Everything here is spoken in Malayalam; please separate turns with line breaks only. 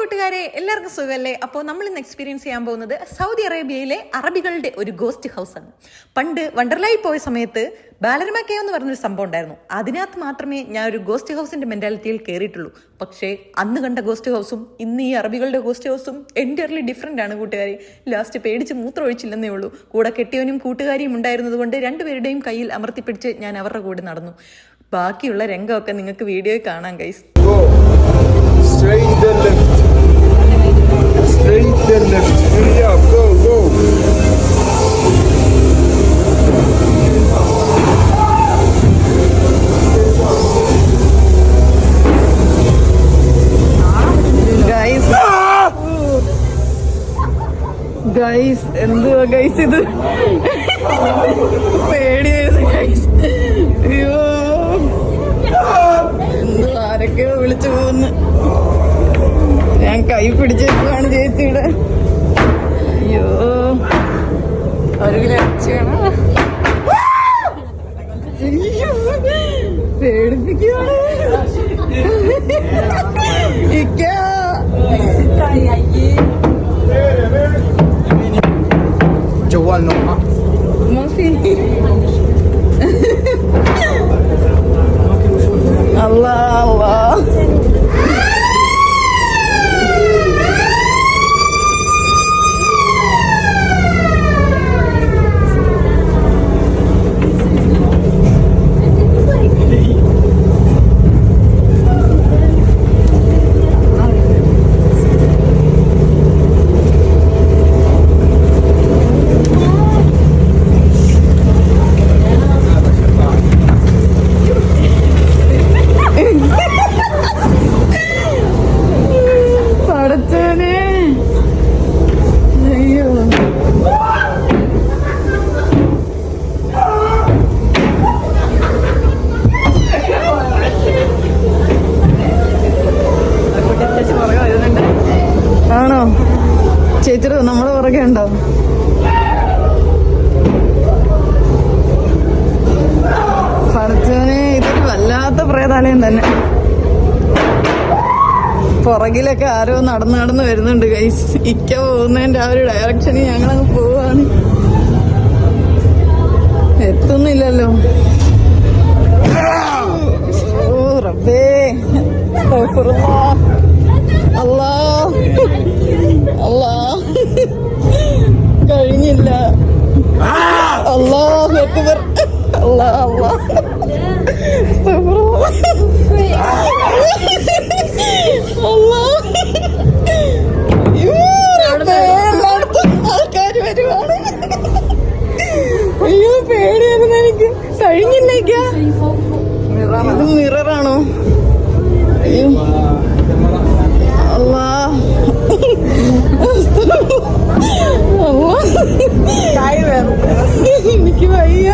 കൂട്ടുകാരെ എല്ലാവർക്കും സുഖമല്ലേ? അപ്പോൾ നമ്മൾ ഇന്ന് എക്സ്പീരിയൻസ് ചെയ്യാൻ പോകുന്നത് സൗദി അറേബ്യയിലെ അറബികളുടെ ഒരു ഗോസ്റ്റ് ഹൗസ് ആണ്. പണ്ട് വണ്ടർലായി പോയ സമയത്ത് ബാലരമ കേവ് എന്ന് പറഞ്ഞൊരു സംഭവം ഉണ്ടായിരുന്നു. അതിനകത്ത് മാത്രമേ ഞാൻ ഒരു ഗോസ്റ്റ് ഹൗസിന്റെ മെന്റാലിറ്റിയിൽ കയറിയിട്ടുള്ളൂ പക്ഷേ അന്ന് കണ്ട ഗോസ്റ്റ് ഹൗസും ഇന്ന് ഈ അറബികളുടെ ഗോസ്റ്റ് ഹൗസും എന്റയർലി ഡിഫറെന്റ് ആണ് കൂട്ടുകാരി. ലാസ്റ്റ് പേടിച്ച് മൂത്രം ഒഴിച്ചില്ലെന്നേ ഉള്ളൂ. കൂടെ കെട്ടിയവനും കൂട്ടുകാരിയും ഉണ്ടായിരുന്നത് കൊണ്ട് രണ്ടുപേരുടെയും കയ്യിൽ അമർത്തിപ്പിടിച്ച് ഞാൻ അവരുടെ കൂടെ നടന്നു. ബാക്കിയുള്ള രംഗമൊക്കെ നിങ്ങൾക്ക് വീഡിയോയിൽ കാണാം guys.
Straight the left. Straight then left. Hurry up. Go, go.
Guys guys എന്തുവാ ഗൈസ് ഇത് പേടിയായിരുന്നു ഗൈസ് അയ്യോ എന്തുവാ ആരൊക്കെയോ വിളിച്ചു പോകുന്നു ഞാൻ കൈ പിടിച്ചാണ് ചേച്ചിയുടെ. അയ്യോ. ഒരു പേടിപ്പിക്കുകയാണ് ചൊവ്വാൽ നോക്കാം. ചേച്ചിയുടെ നമ്മളെ പുറകെ ഉണ്ടോ പടച്ചോനെ ഇതൊരു വല്ലാത്ത പ്രേതാലയം തന്നെ. പുറകിലൊക്കെ ആരോ നടന്ന് നടന്ന് വരുന്നുണ്ട് ഗൈസ് ഇക്ക പോകുന്നതിന്റെ ആ ഒരു ഡയറക്ഷനിൽ ഞങ്ങളങ്ങ് പോവാണ്. എത്തുന്നില്ലല്ലോ. ഓ റബ്ബേ. കഴിഞ്ഞില്ലേക്ക ഇത് മിററാണോ? അല്ലാ. എനിക്ക് വയ്യ.